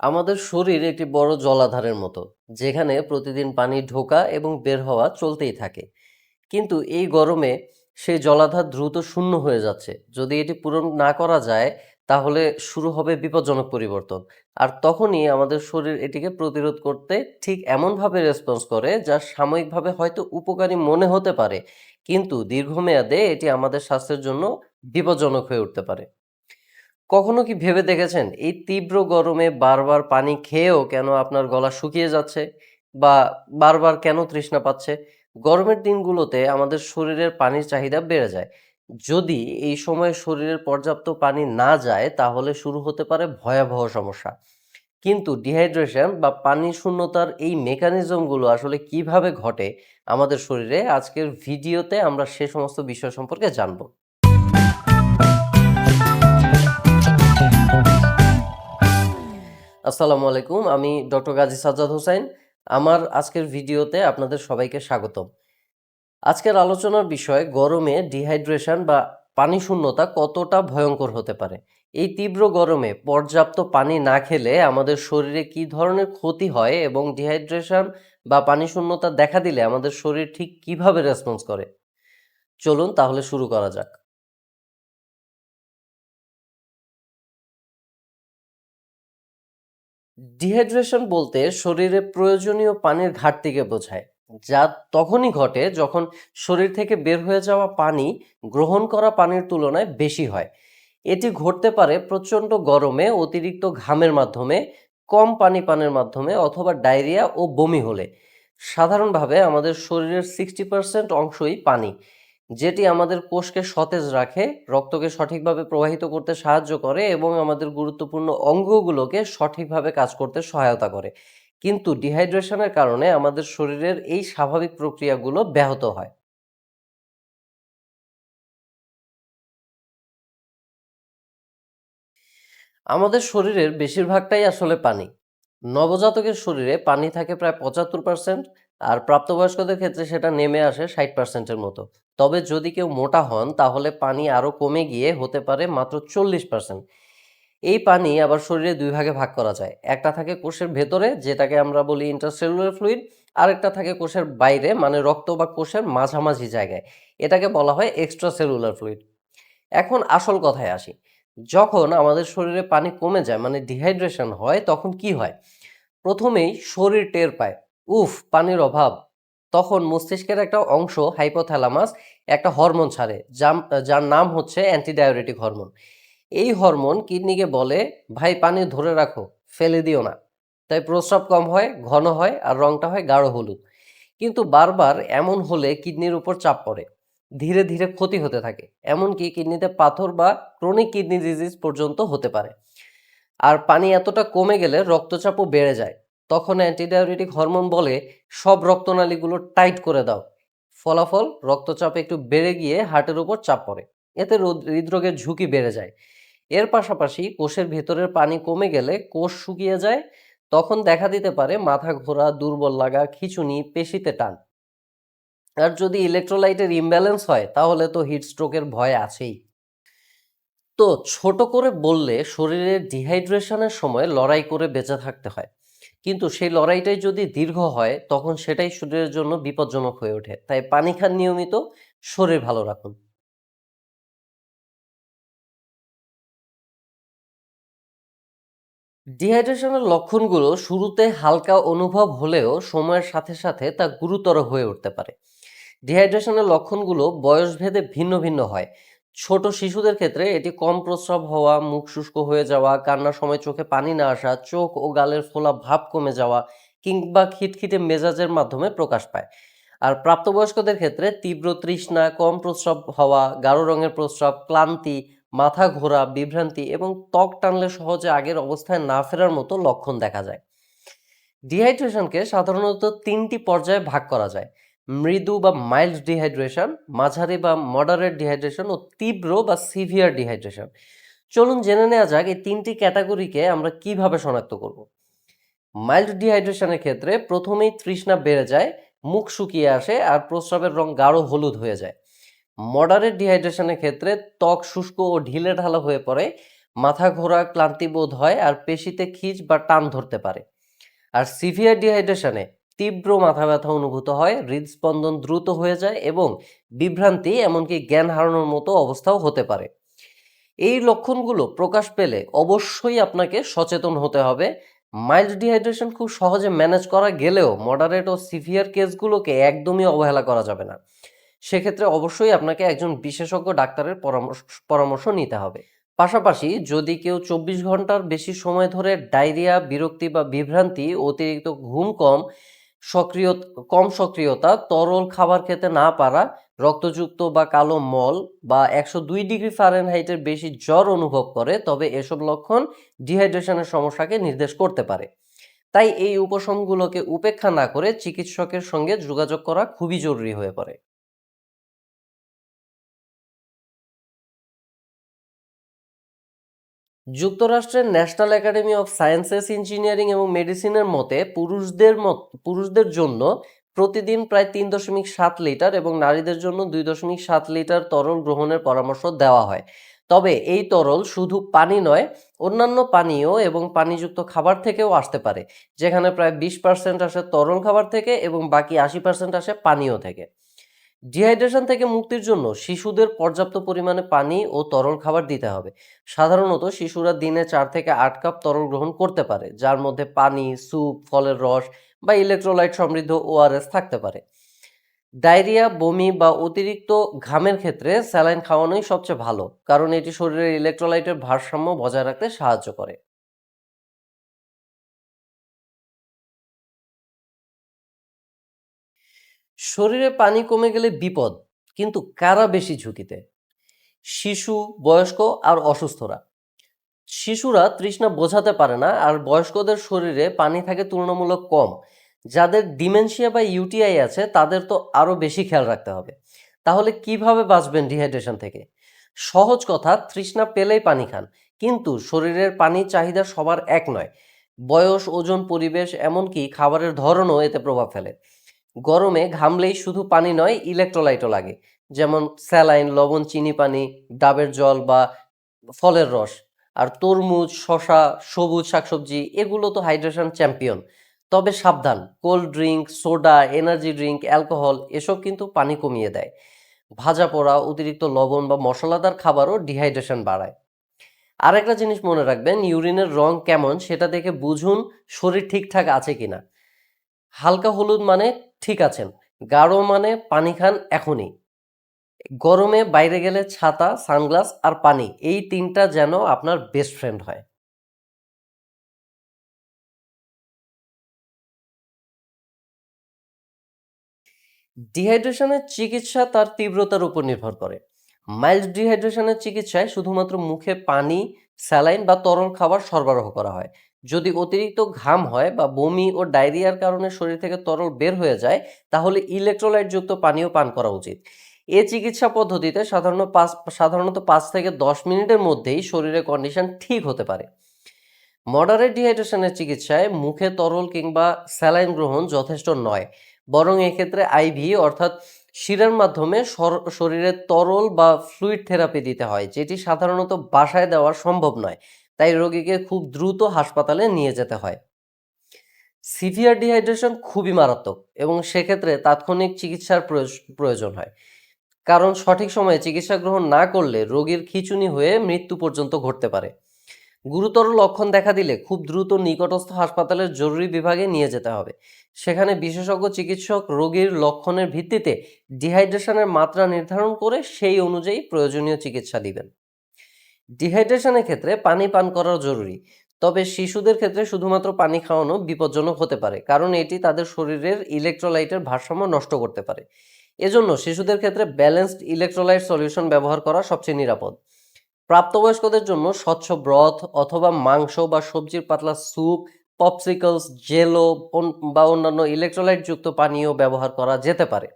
আমাদের শরীর একটি বড় জলাধারের মতো, যেখানে প্রতিদিন পানি ঢোকা এবং বের হওয়া চলতেই থাকে। কিন্তু এই গরমে সেই জলাধার দ্রুত শূন্য হয়ে যাচ্ছে। যদি এটি পূরণ না করা যায়, তাহলে শুরু হবে বিপজ্জনক পরিবর্তন। আর তখনই আমাদের শরীর এটিকে প্রতিরোধ করতে ঠিক এমনভাবে রেসপন্স করে, যা সাময়িকভাবে হয়তো উপকারী মনে হতে পারে, কিন্তু দীর্ঘমেয়াদে এটি আমাদের স্বাস্থ্যের জন্য বিপজ্জনক হয়ে উঠতে পারে। কখনো কি ভেবে দেখেছেন এই তীব্র গরমে বারবার পানি খেয়েও কেন আপনার গলা শুকিয়ে যাচ্ছে বা বারবার কেন তৃষ্ণা পাচ্ছে? গরমের দিনগুলোতে আমাদের শরীরের পানির চাহিদা বেড়ে যায়। যদি এই সময় শরীরের পর্যাপ্ত পানি না যায়, তাহলে শুরু হতে পারে ভয়াবহ সমস্যা। কিন্তু ডিহাইড্রেশন বা পানি শূন্যতার এই মেকানিজমগুলো আসলে কীভাবে ঘটে আমাদের শরীরে, আজকের ভিডিওতে আমরা সে সমস্ত বিষয় সম্পর্কে জানব। আসসালামু আলাইকুম, আমি ডক্টর গাজী সাজ্জাদ হোসেন। আমার আজকের ভিডিওতে আপনাদের সবাইকে স্বাগতম। আজকের আলোচনার বিষয়, গরমে ডিহাইড্রেশন বা পানি শূন্যতা কতটা ভয়ঙ্কর হতে পারে? এই তীব্র গরমে পর্যাপ্ত পানি না খেলে আমাদের শরীরে কি ধরনের ক্ষতি হয় এবং ডিহাইড্রেশন বা পানি শূন্যতা দেখা দিলে আমাদের শরীর ঠিক কীভাবে রেসপন্স করে? চলুন তাহলে শুরু করা যাক। ডিহাইড্রেশন বলতে শরীরে প্রয়োজনীয় পানির ঘাটতিকে বোঝায়, যা তখনই ঘটে যখন শরীর থেকে বের হয়ে যাওয়া পানি গ্রহণ করা পানির তুলনায় বেশি হয়। এটি ঘটতে পারে প্রচণ্ড গরমে, অতিরিক্ত ঘামের মাধ্যমে, কম পানি পানের মাধ্যমে অথবা ডায়রিয়া ও বমি হলে। সাধারণভাবে আমাদের শরীরের সিক্সটি পার্সেন্ট অংশই পানি। যেটি আমাদের কোষকে সতেজ রাখে, রক্তকে সঠিকভাবে প্রবাহিত করতে সাহায্য করে এবং আমাদের গুরুত্বপূর্ণ অঙ্গগুলোকে সঠিকভাবে কাজ করতে সহায়তা করে। কিন্তু ডিহাইড্রেশনের কারণে আমাদের শরীরের এই স্বাভাবিক প্রক্রিয়াগুলো ব্যাহত হয়। আমাদের শরীরের বেশিরভাগটাই আসলে পানি। নবজাতকের শরীরে পানি থাকে প্রায় পঁচাত্তর পার্সেন্ট আর প্রাপ্তবয়স্কদের ক্ষেত্রে সেটা নেমে আসে ষাট পার্সেন্টের মতো। তবে যদি কেউ মোটা হন, তাহলে পানি আরও কমে গিয়ে হতে পারে মাত্র চল্লিশ পার্সেন্ট এই পানি আবার শরীরে দুই ভাগে ভাগ করা যায়। একটা থাকে কোষের ভেতরে, যেটাকে আমরা বলি ইন্টারসেলুলার ফ্লুইড আরেকটা থাকে কোষের বাইরে মানে রক্ত বা কোষের মাঝামাঝি জায়গায়। এটাকে বলা হয় এক্সট্রা সেলুলার ফ্লুইড এখন আসল কথায় আসি। যখন আমাদের শরীরে পানি কমে যায় মানে ডিহাইড্রেশন হয়, তখন কি হয়? প্রথমেই শরীর টের পায়। উফ, পানির অভাব। তখন মস্তিষ্কের একটা অংশ হাইপোথ্যালামাস, একটা হরমোন ছাড়ে যার নাম হচ্ছে অ্যান্টিডায়োরেটিক হরমোন। এই হরমোন কিডনিকে বলে, ভাই, পানি ধরে রাখো, ফেলে দিও না। তাই প্রস্রাব কম হয়, ঘন হয় আর রংটা হয় গাঢ় হলুদ। কিন্তু বারবার এমন হলে কিডনির উপর চাপ পড়ে। ধীরে ধীরে ক্ষতি হতে থাকে, এমনকি কিডনিতে পাথর বা ক্রনিক কিডনি ডিজিজ পর্যন্ত হতে পারে। আর পানি এতটা কমে গেলে রক্তচাপও বেড়ে যায়। তখন অ্যান্টিডায়োরেটিক হরমোন বলে সব রক্তনালীগুলো টাইট করে দাও। ফলাফল, রক্তচাপ একটু বেড়ে গিয়ে হার্টের উপর চাপ পড়ে। এতে হৃদরোগের ঝুঁকি বেড়ে যায়। এর পাশাপাশি কোষের ভেতরের পানি কমে গেলে কোষ শুকিয়ে যায়। তখন দেখা দিতে পারে মাথা ঘোরা, দুর্বল লাগা, খিচুনি, পেশিতে টান। আর যদি ইলেকট্রোলাইটের ইমব্যালেন্স হয়, তাহলে তো হিট স্ট্রোকের ভয় আছেই। তো ছোট করে বললে শরীরের ডিহাইড্রেশনের সময় লড়াই করে বেঁচে থাকতে হয়। কিন্তু সেই লড়াইটাই যদি দীর্ঘ হয়, তখন সেটাই শরীরের জন্য বিপজ্জনক হয়ে ওঠে। তাই পানি খান নিয়মিত, শরীর ভালো রাখুন। ডিহাইড্রেশনের লক্ষণগুলো শুরুতে হালকা অনুভব হলেও সময়ের সাথে সাথে তা গুরুতর হয়ে উঠতে পারে। ডিহাইড্রেশনের লক্ষণগুলো বয়সভেদে ভিন্ন ভিন্ন হয়। ছোট শিশুদের ক্ষেত্রে এটি কম প্রস্রাব হওয়া, মুখ শুষ্ক হয়ে যাওয়া, কান্নার সময় চোখে পানি না আসা, চোখ ও গালের ফোলা ভাব কমে যাওয়া কিংবা খিটখিটে মেজাজের মাধ্যমে প্রকাশ পায়। আর প্রাপ্তবয়স্কদের ক্ষেত্রে তীব্র তৃষ্ণা, কম প্রস্রাব হওয়া, গাঢ় রঙের প্রস্রাব, ক্লান্তি, মাথা ঘোরা, বিভ্রান্তি এবং ত্বক টানলে সহজে আগের অবস্থায় না ফেরার মতো লক্ষণ দেখা যায়। ডিহাইড্রেশনকে সাধারণত তিনটি পর্যায়ে ভাগ করা যায়। মৃদু বা মাইল্ড ডিহাইড্রেশন মাঝারি বা মডারেট ডিহাইড্রেশন ও তীব্র বা সিভিয়ার ডিহাইড্রেশন চলুন জেনে নেওয়া যাক এই তিনটি ক্যাটাগরিকে আমরা কীভাবে শনাক্ত করব। মাইল্ড ডিহাইড্রেশনের ক্ষেত্রে প্রথমেই তৃষ্ণা বেড়ে যায়, মুখ শুকিয়ে আসে আর প্রস্রাবের রং গাঢ় হলুদ হয়ে যায়। মডারেট ডিহাইড্রেশনের ক্ষেত্রে ত্বক শুষ্ক ও ঢিলে ঢালা হয়ে পড়ে, মাথা ঘোরা ক্লান্তিবোধ হয় আর পেশিতে খিঁচ বা টান ধরতে পারে। আর সিভিয়ার ডিহাইড্রেশনে তীব্র মাথা ব্যথা অনুভূত হয়, হৃদস্পন্দন দ্রুত হয়ে যায় এবং বিভ্রান্তি এমনকি জ্ঞান হারানোর মতো অবস্থাও হতে পারে। এই লক্ষণগুলো প্রকাশ পেলে অবশ্যই আপনাকে সচেতন হতে হবে। মাইল্ড ডিহাইড্রেশন খুব সহজে ম্যানেজ করা গেলেও মডারেট ও সিভিয়ার কেসগুলোকে একদমই অবহেলা করা যাবে না। সেক্ষেত্রে অবশ্যই আপনাকে একজন বিশেষজ্ঞ ডাক্তারের পরামর্শ পরামর্শ নিতে হবে। পাশাপাশি যদি কেউ চব্বিশ ঘণ্টার বেশি সময় ধরে ডায়রিয়া, বিরক্তি বা বিভ্রান্তি, অতিরিক্ত ঘুম কম সক্রিয়, কম সক্রিয়তা, তরল খাবার খেতে না পারা, রক্তযুক্ত বা কালো মল বা একশো দুই ডিগ্রি ফারেনহাইটের বেশি জ্বর অনুভব করে, তবে এসব লক্ষণ ডিহাইড্রেশনের সমস্যাকে নির্দেশ করতে পারে। তাই এই উপশমগুলোকে উপেক্ষা না করে চিকিৎসকের সঙ্গে যোগাযোগ করা খুবই জরুরি হয়ে পড়ে। যুক্তরাষ্ট্রের national academy of sciences, engineering এবং মেডিসিনের মতে পুরুষদের মত, পুরুষদের জন্য প্রতিদিন প্রায় তিন দশমিক সাত লিটার এবং নারীদের জন্য দুই দশমিক সাত লিটার তরল গ্রহণের পরামর্শ দেওয়া হয়। তবে এই তরল শুধু পানি নয়, অন্যান্য পানীয় এবং পানিযুক্ত খাবার থেকেও আসতে পারে, যেখানে প্রায় বিশ পার্সেন্ট আসে তরল খাবার থেকে এবং বাকি আশি পার্সেন্ট আসে পানীয় থেকে। ডিহাইড্রেশন থেকে মুক্তির জন্য শিশুদের পর্যাপ্ত পরিমাণে পানি ও তরল খাবার দিতে হবে। সাধারণত শিশুরা দিনে চার থেকে আট কাপ তরল গ্রহণ করতে পারে, যার মধ্যে পানি, স্যুপ, ফলের রস বা ইলেকট্রোলাইট সমৃদ্ধ ওআরএস থাকতে পারে। ডায়রিয়া, বমি বা অতিরিক্ত ঘামের ক্ষেত্রে স্যালাইন খাওয়ানোই সবচেয়ে ভালো, কারণ এটি শরীরের ইলেকট্রোলাইটের ভারসাম্য বজায় রাখতে সাহায্য করে। শরীরে পানি কমে গেলে বিপদ, কিন্তু কারা বেশি ঝুঁকিতে? শিশু, বয়স্ক আর অসুস্থরা। শিশুরা তৃষ্ণা বোঝাতে পারে না আর বয়স্কদের শরীরে পানি থাকে তুলনামূলক কম। যাদের ডিমেনশিয়া বা ইউটিআই আছে, তাদের তো আরও বেশি খেয়াল রাখতে হবে। তাহলে কীভাবে বাঁচবেন ডিহাইড্রেশন থেকে? সহজ কথা, তৃষ্ণা পেলেই পানি খান, কিন্তু শরীরের পানির চাহিদা সবার এক নয়। বয়স, ওজন, পরিবেশ, এমনকি খাবারের ধরনও এতে প্রভাব ফেলে। গরমে ঘামলেই শুধু পানি নয় ইলেকট্রোলাইটও লাগে। যেমন স্যালাইন, লবণ, চিনি পানি, ডাবের জল বা ফলের রস। আর তরমুজ শশা সবুজ শাকসবজি, এগুলো তো হাইড্রেশন চ্যাম্পিয়ন তবে সাবধান cold drink soda energy drink alcohol এসব কিন্তু পানি কমিয়ে দেয়। ভাজা পোড়া, অতিরিক্ত লবণ বা মশলাদার খাবারও ডিহাইড্রেশন বাড়ায়। আরেকটা জিনিস মনে রাখবেন ইউরিনের রং কেমন সেটা দেখে বুঝুন শরীর ঠিকঠাক আছে কিনা। হালকা হলুদ মানে ঠিক আছেন। গাঢ় মানে পানি খান এখনই। গরমে বাইরে গেলে ছাতা, সানগ্লাস আর পানি, এই তিনটা যেন আপনার বেস্ট ফ্রেন্ড হয়। ডিহাইড্রেশনের চিকিৎসা তার তীব্রতার উপর নির্ভর করে। মাইল্ড ডিহাইড্রেশনের চিকিৎসায় শুধুমাত্র মুখে পানি স্যালাইন বা তরল খাবার সরবরাহ করা হয়। যদি অতিরিক্ত ঘাম হয় বা বমি ও ডায়রিয়ার কারণে শরীর থেকে তরল বের হয়ে যায়, তাহলে ইলেকট্রোলাইট যুক্ত পানীয় পান করা উচিত। এ চিকিৎসা পদ্ধতিতে সাধারণ পাঁচ, সাধারণত পাঁচ থেকে দশ মিনিটের মধ্যেই শরীরের কন্ডিশন ঠিক হতে পারে। মডারেট ডিহাইড্রেশনের চিকিৎসায় মুখে তরল কিংবা স্যালাইন গ্রহণ যথেষ্ট নয়, বরং এক্ষেত্রে আইভি অর্থাৎ শিরার মাধ্যমে শরীরে তরল বা ফ্লুইড থেরাপি দিতে হয়, যেটি সাধারণত বাসায় দেওয়া সম্ভব নয়। তাই রোগীকে খুব দ্রুত হাসপাতালে নিয়ে যেতে হয়। সিভিয়ার ডিহাইড্রেশন খুবই মারাত্মক এবং সেক্ষেত্রে তাৎক্ষণিক চিকিৎসার প্রয়োজ- প্রয়োজন হয়। কারণ সঠিক সময়ে চিকিৎসা গ্রহণ না করলে রোগীর খিচুনি হয়ে মৃত্যু পর্যন্ত ঘটতে পারে। গুরুতর লক্ষণ দেখা দিলে খুব দ্রুত নিকটস্থ হাসপাতালের জরুরি বিভাগে নিয়ে যেতে হবে। সেখানে বিশেষজ্ঞ চিকিৎসক রোগীর লক্ষণের ভিত্তিতে ডিহাইড্রেশনের মাত্রা নির্ধারণ করে সেই অনুযায়ী প্রয়োজনীয় চিকিৎসা দিবেন। ডিহাইড্রেশনের ক্ষেত্রে পানি পান করা জরুরি। তবে শিশুদের ক্ষেত্রে শুধুমাত্র পানি খাওয়ানো বিপজ্জনক হতে পারে, কারণ এটি তাদের শরীরের ইলেকট্রোলাইটের ভারসাম্য নষ্ট করতে পারে। এজন্য শিশুদের ক্ষেত্রে ব্যালেন্সড ইলেকট্রোলাইট সলিউশন ব্যবহার করা সবচেয়ে নিরাপদ। প্রাপ্তবয়স্কদের জন্য স্বচ্ছ ব্রথ অথবা মাংস বা সবজির পাতলা স্যুপ পপসিকলস জেলো বা অন্যান্য ইলেকট্রোলাইটযুক্ত পানীয় ব্যবহার করা যেতে পারে।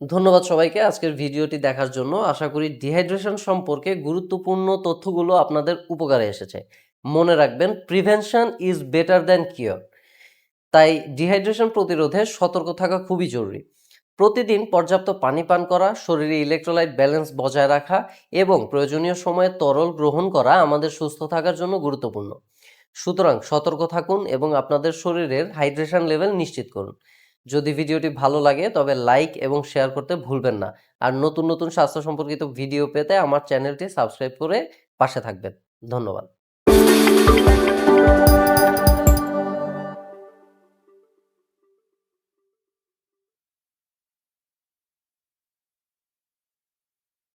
ধন্যবাদ সবাইকে আজকের ভিডিওটি দেখার জন্য। আশা করি ডিহাইড্রেশন সম্পর্কে গুরুত্বপূর্ণ তথ্যগুলো আপনাদের উপকারে এসেছে। মনে রাখবেন prevention is better than cure তাই ডিহাইড্রেশন প্রতিরোধে সতর্ক থাকা খুবই জরুরি। প্রতিদিন পর্যাপ্ত পানি পান করা, শরীরে ইলেকট্রোলাইট ব্যালেন্স বজায় রাখা এবং প্রয়োজনীয় সময়ে তরল গ্রহণ করা আমাদের সুস্থ থাকার জন্য গুরুত্বপূর্ণ। সুতরাং সতর্ক থাকুন এবং আপনাদের শরীরের হাইড্রেশন লেভেল নিশ্চিত করুন। যদি ভিডিওটি ভালো লাগে, তবে লাইক এবং শেয়ার করতে ভুলবেন না। আর নতুন নতুন স্বাস্থ্য সম্পর্কিত ভিডিও পেতে আমার চ্যানেলটি সাবস্ক্রাইব করে পাশে থাকবেন। ধন্যবাদ।